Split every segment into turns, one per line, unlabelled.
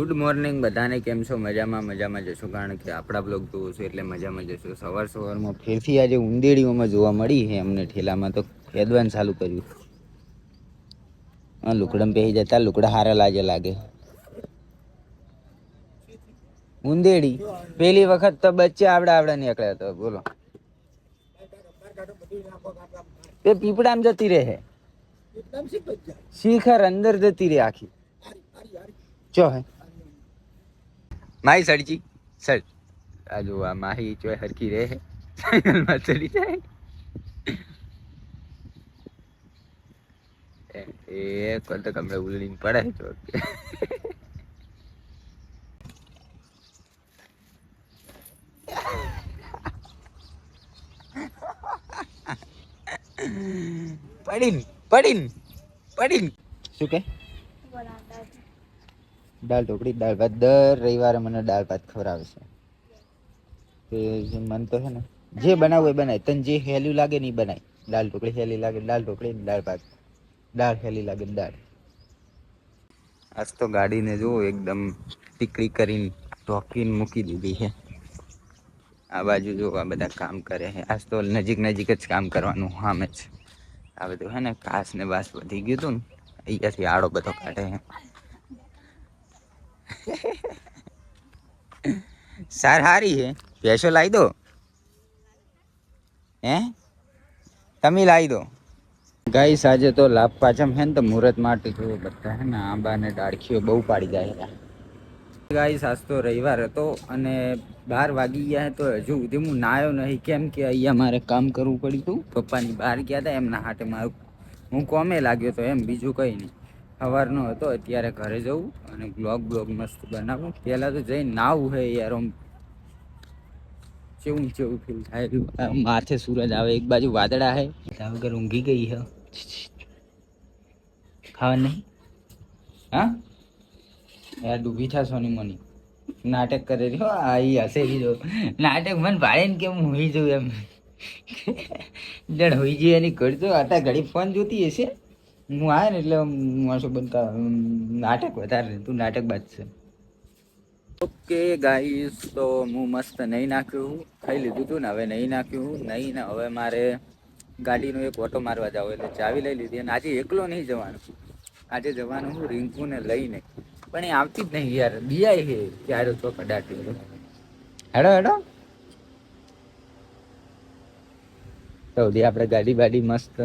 Good morning બધાને કેમ છો? મજામાં મજામાં જશો. કારણ કે આપણા બ્લોગ જોવો છો એટલે મજામાં જશો. સવાર સવારમાં ફેરથી આજે ઉંદેડીઓમાં જોવા મળી છે. અમને ઠેલામાં તો ખેદવાનું ચાલુ કર્યું. હા લુકડમ પહેરી જતા લુકડા હારા લાગે લાગે. ઉંદેડી પેલી વખત તો બચ્ચે આવડા આવડા નીકળ્યા તો બોલો. એ પીપળામાં જતી રહે શિખર અંદર જતી રહે આખી. ચો હે. માહી સડજી સર, આ જો આ માહી ચો હરકી રહે સાયકલમાં ચડી જાય. એક કોલ તો કમરે ઉલડીને પડે તો પડીન પડીન પડીન. શું કે? દાળ ઢોકળી, દાળ ભાત. દર રવિવારે મને દાળ ભાત ખવડાવે છે. મન તો છે ને, જે બનાવવું એ બનાય. તને જે હેલ્યું લાગે ને એ બનાય. દાળ ઢોકળી હેલી લાગે દાળ ઢોકળી દાળ ભાત. દાળ હેલી લાગે દાળ. આજ તો ગાડીને જો એકદમ ટીકડી કરીને ઢોકીને મૂકી દીધી છે. આ બાજુ જો આ બધા કામ કરે છે. આજ તો નજીક નજીક જ કામ કરવાનું સામે જ. આ બધું હે ને કાસ ને બાસ વધી ગયું હતું ને અહીંયાથી આડો બધો કાઢે છે. સાર હારી હે? ભેંસો લાવી દો. હે? તમે લાવી દો. ગાઈસ, આજે તો લાભ પાછમ હે ને તો મુહૂર્ત માટે જો બધા હે ને આંબા ને ડાળખીઓ બહુ પાડી જાય ગાઈસ, આજ તો રવિવાર હતો અને બાર વાગી ગયા તો હજુ સુધી હું નાયો નહીં. કેમ કે અહીંયા મારે કામ કરવું પડ્યું હતું. પપ્પાની બહાર ગયા હતા એમના હાટે મારું હું કોમે લાગ્યો તો એમ બીજું કંઈ નહીં. સવારનો હતો અત્યારે ઘરે જવું અને બ્લોગ બ્લોગ મસ્ત બનાવું. પહેલાં તો જઈ નાવું હે યાર આમ. ચેવું ચેવું ફીલ થાય માથે સૂરજ આવે એક બાજુ વાદળા હે. ત્યાં વગર ઊંઘી ગઈ હે. ખાવા નહીં હા? યાર ડૂબી થા સોની મની. નાટક કરે રહ્યો. આ એ હશે રહ્યો. નાટક મન ભાડે ને કેમ હું હોઈ જવું એમ. જણ હોઈ જઈએ એની કરતો આટલા ઘડી ફોન જોતી હશે. હું આવે ને એટલે માણસો બનતા નાટક વધારે તું નાટક બાદ છે. ઓકે ગાઈસ તો હું મસ્ત નહીં નાખ્યું. ખાઈ લીધું હતું ને હવે નહીં નાખ્યું. નહીં ને હવે મારે ગાડીનો એક ઓટો મારવા જાવ એટલે ચાવી લઈ લીધી અને આજે એકલો નહીં જવાનું. આજે જવાનું હું રિંકુને લઈને. પણ એ આવતી જ નહીં યાર. બિયાય છે. ક્યારે તો કડાટી હેડો હેડો. તો બધી આપણે ગાડી બાડી મસ્ત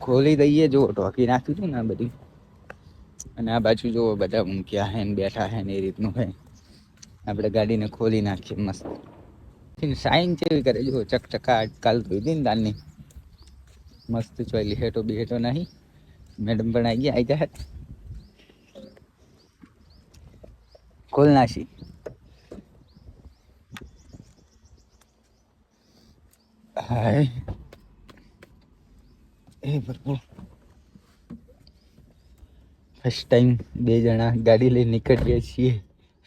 ખોલી દઈએ. જો ઢોકી નાખ્યું હતું ને આ બધું. અને આ બાજુ જો બધા ઊંઘ્યા હે ને બેઠા હે ને એ રીતનું હે. આપણે ગાડીને ખોલી નાખીએ મસ્ત. સાઈન કેવી કરે? જો ચકચકા કાલ ધોઈ દી ને દાનની. મસ્ત ચોલી હેટો બી હેઠો નહીં મેડમ પણ આવી ગયા આવી ગયા. ખોલ નાખી. હાય. એ ભરપૂર ફર્સ્ટ ટાઈમ બે જણા ગાડી લઈ નીકળીએ છીએ.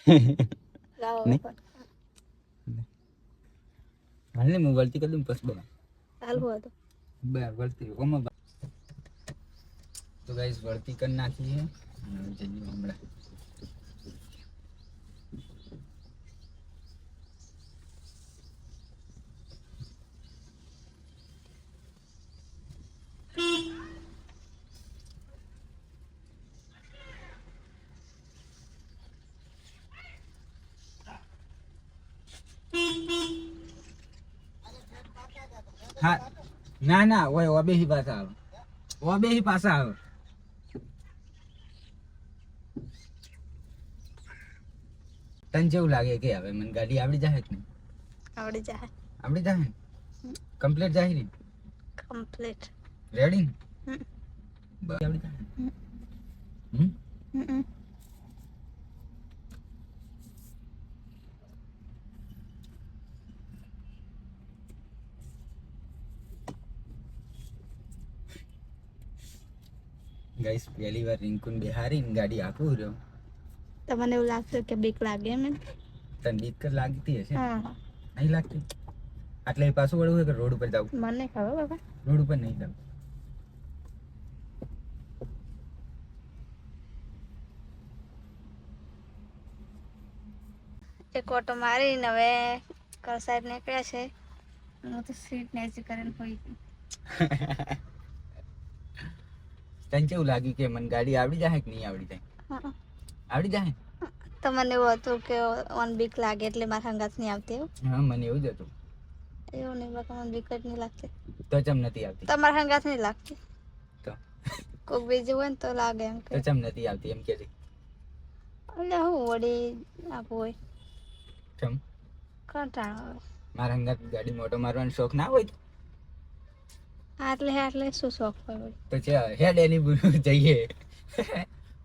નહીં? હાલ ને હું વળતી કરી દઉં પછી બના બરાબર વળતી ઓમાં તો ગાઈસ વળતી કરી નાખીએ. જઈએ હમણાં. હા ના ના ઓય ઓબે હી પાછા આવે. ઓબે હી પાછા આવે. તને જેવું લાગે કે હવે મને ગાડી આવડી જાય કે
આવડી જાય
આવડી જાય કમ્પ્લીટ જાય ને?
કમ્પ્લીટ.
રેડી. આવડી જાય
હમ.
હમ. ગાઈસ પહેલી વાર રિંકુન બિહારીને ગાડી આપું રહ્યો
તમને એવું લાગતું કે બીક લાગે એમ
તને બીક તો લાગતી હશે
હા
નહીં લાગતી આટલે પાછું વળવું હોય કે રોડ ઉપર જાવ
મને ખબર બાબા
રોડ ઉપર નહીં જાવ
એક ઓટો મારીને હવે ઘર સાઈડ નીકળ્યા છે હું તો સીટ નેચી કરીને હોઈ ગઈ
તને કેવું લાગ્યું કે મને ગાડી આવડી જાય કે નહીં આવડી જાય. આવડી જાય?
તો મને એવું હતું કે ઓન બીક લાગે એટલે મારા હંગાત નહીં આવતી એવું.
હા મને એવું જ હતું.
એવું નહીં બાકી મને બીક જ નહીં લાગતી.
તો ચમ નથી આવતી.
તમારા હંગાત નહીં લાગતી.
તો?
કોઈક બીજું હોય ને તો લાગે એમ
તો
કે
ચમ નથી આવતી એમ કે
એટલે હું વળી આપું હોય.
ચમ
કંટાળો
મારા હંગાત ગાડી મોટો મારવાનો શોખ ના હોય?
આટલે આટલે શું શોખ હોય
તો છે હેડ એની બુલ જઈએ.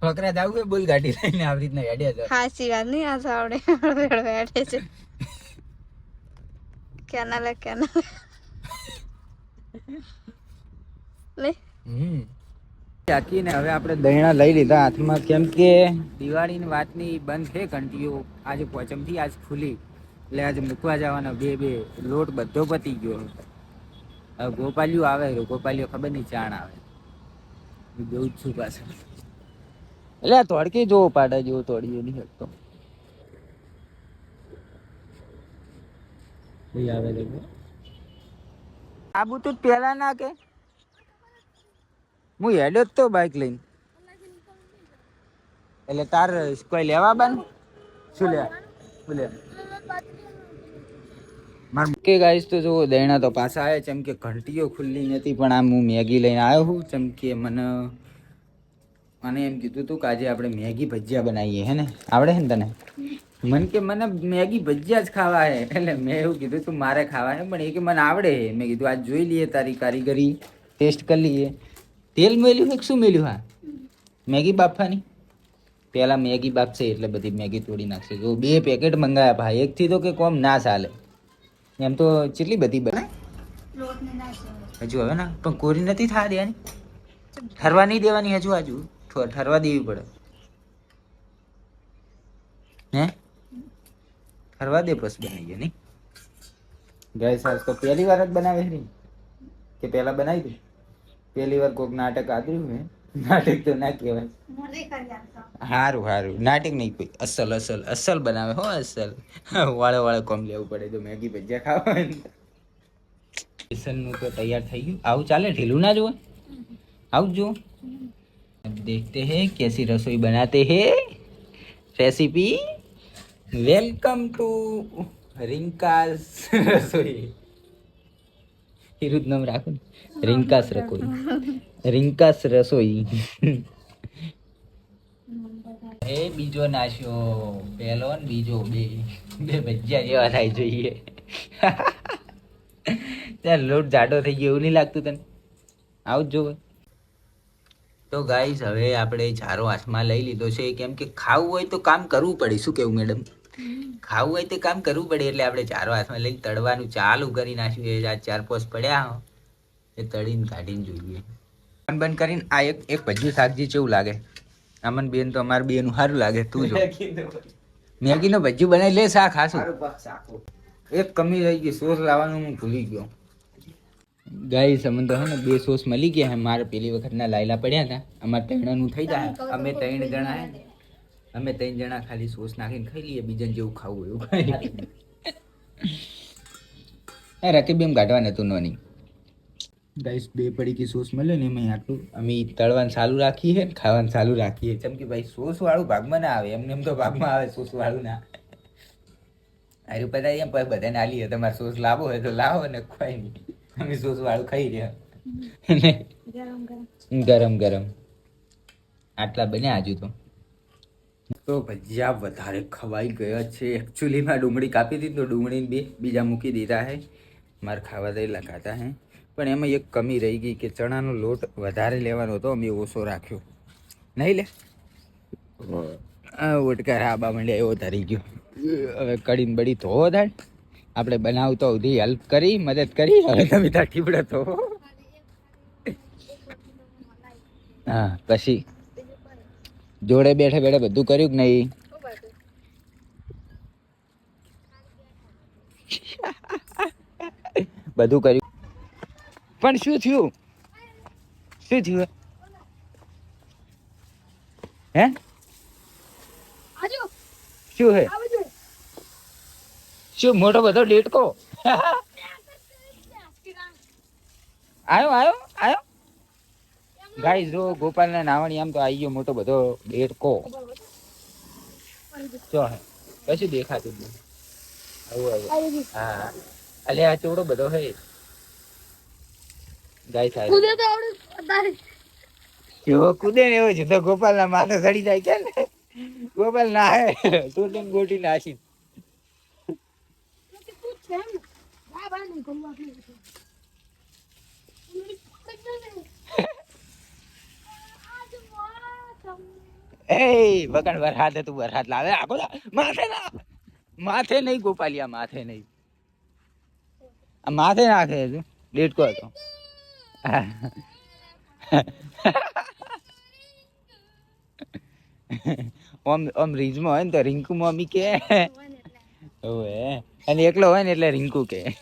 ફકરા જાવું કે બોલ ગાડી લઈને આવી રીતના હેડે તો
હાચી વાત નહીં આ સાવડે હેડે છે. કેના લે કેના લે લે.
હમ. ચાકીને હવે આપણે દહીણા લઈ લીધા હાથમાં. કેમ કે દિવાળીની વાતની બંધ છે ઘંટીઓ. આજે પોચમથી આજ ખુલી. એટલે આજે મૂકવા જવાના બે બે લોટ બધો પતી ગયો. હવે ગોપાલિયું આવે ગોપાલિયો ખબર નહીં ચાણ આવે હું જોઉં છું પાછળ એટલે તોડકી જોવો પાડા જેવો તોડ્યો નહીં શકતો. આબુ તો પેલા ના કે હું હેડ્યો જ તો બાઇક લઈને. એટલે તાર કોઈ લેવા બાન? શું લે? માર કે ગાઈસ, તો જો દૈણા તો પાછા આવ્યા ચમ કે ઘંટીઓ ખુલ્લી નથી, પણ આમ હું મેગી લઈને આવ્યો છું. જેમ કે મને મને એમ કીધું તું કે આજે આપણે મેગી ભજીયા બનાવીએ, હે ને? આવડે છે ને તને? મન કે મને મેગી ભજીયા જ ખાવા હે. એટલે મેં એવું કીધું તું, મારે ખાવા હે, પણ એ કે મને આવડે હે. મેં કીધું, આજ જોઈ લઈએ તારી કારીગરી, ટેસ્ટ કરી લઈએ. તેલ મેલ્યું કે શું મેલ્યું હા? મેગી બાફવાની? પહેલાં મેગી બાફશે, એટલે બધી મેગી તોડી નાખશે. જો બે પેકેટ મંગાયા ભાઈ, એકથી તો કે કોમ ના ચાલે. એમ તો કેટલી બધી બને
લોટ ને નાખી
હજુ હવે ના પણ કોરી નથી થવા દેવાની ઠરવા નહીં દેવાની હજુ હજુ ઠરવા દેવી પડે. હે? ઠરવા દે પછી બનાવીએ નહીં? ગાય સાસ તો પહેલી વાર જ બનાવે છે. કે પહેલા બનાવી દે. પહેલી વાર કોઈક નાટક આદર્યું હે નાટક તો ના કહેવાય
મને કરી આપતો
હારું હારું નાટક નહીં કોઈ અસલ અસલ અસલ બનાવે હો અસલ વાળે વાળે કોમ લેવું પડે તો મેગી ભજીયા ખાવા હોય ને. બેસનનું તો તૈયાર થઈ ગયું આવું ચાલે ઢીલું ના જોવે આવું જો देखते हैं कैसी रसोई बनाते हैं रेसिपी वेलकम टू रिंकास रसोई હીરું જ નામ રાખો ને રિંકાસ રસોઈ રિંકાસ રસોઈ. એ બીજો નાશ્યો પહેલો ને બીજો, બે. બે ભજીયા જેવા થાય જોઈએ. ત્યાં લોટ જાડો થઈ ગયો, એવું નહીં લાગતું તને? આવું જ તો ગાઈઝ હવે આપણે ચારો હાથમાં લઈ લીધો છે. કેમ કે ખાવું હોય તો કામ કરવું પડે. શું કેવું મેડમ ખાવું હોય તો કામ કરવું પડે, એટલે આપણે ચારો હાથમાં લઈને તળવાનું ચાલુ કરી નાખ્યું એ ચાર પોસ પડ્યા એ તળીને કાઢીને જોઈએ. બંધ બંધ કરીને આ એક એક ભજીયું શાકજી જેવું લાગે. અમન બેન તો અમાર બેનું સારું લાગે તું જો. મેગીનો ભજીયું. બનાવી લે શાક હાસું. એક કમી રહી ગઈ સોસ લાવવાનું હું ભૂલી ગયો. ગાઈસ અમને તો હે ને બે સોસ મળી ગયા હે. મારે પેલી વખતના લાયલા પડ્યા હતા. અમારે ત્રણનું થઈ જાય. અમે ત્રણ જણા હે. અમે ત્રણ જણા ખાલી સોસ નાખીને ખાઈ લઈએ બીજાને જેવું ખાવું એવું ખાઈ રકીબ એમ કાઢવા નતું નોની. ગાઈસ બે પડીકી સોસ મળે ને એમાં આટલું. અમે તળવાનું ચાલુ રાખીએ છે ને ખાવાનું ચાલુ રાખીએ ચમ કે ભાઈ સોસ વાળું ભાગમાં ના આવે એમને એમ તો ભાગમાં આવે સોસ વાળું ના. અરે બધા એમ પછી બધાને આલીએ તમારે સોસ લાવો હોય તો લાવો ને ખવાય નહીં. અમે સોસ વાળું ખાઈ રહ્યા.
ગરમ ગરમ.
આટલા બન્યા આજુ તો. તો ભજીયા વધારે ખવાઈ ગયા છે. એકચ્યુઅલીમાં ડુંગળી કાપી દીધી તો ડુંગળી બે બીજા મૂકી દીધા હે મારે ખાવા દઈ લગાતા હે પણ એમાં એક કમી રહી ગઈ કે ચણાનો લોટ વધારે લેવાનો હતો અમે ઓછો રાખ્યો. નહીં લે? આ ઓટકા રાબા મંડ્યા એવો ધરી ગયો. હવે કડીને બળી ધોવો થાય આપણે બનાવતો સુધી હેલ્પ કરી મદદ કરી. હવે તમે ત્યાં ટીપડે તો હા પછી? જોડે બેઠે બેઠે બધું કર્યું કે નહીં? બધું કર્યું. પણ શું થયું? શું થયું? હે? શું હે? શું મોટો બધો ડેટકો આવ્યો આયો આવ્યો ગાઈસ જો ગોપાલના નાવણી આમ તો આવી ગયો મોટો બધો ડેટકો જો હે કશું દેખાતું આવું આવું. હા. અલે આ ચોડો બધો હે. ગાઈસ થાય.
કુદે તો આવડે તારે
એવો કૂદે ને એવો જુદો ગોપાલ ના માથે ચડી જાય કે ને? ગોપાલ ના હે તું તેમ ગોટી નાસી
છે
એ વરહાદ તું વરહાદ લાવે. આખો માથે ના. માથે નહીં ગોપાલિયા માથે નહીં. આ માથે નાખે તું ડેટકો હતો. ઓમ ઓમ રીજમાં હોય ને તો રિંકુ મમ્મી કે? અને એકલો હોય ને એટલે રિંકુ કે.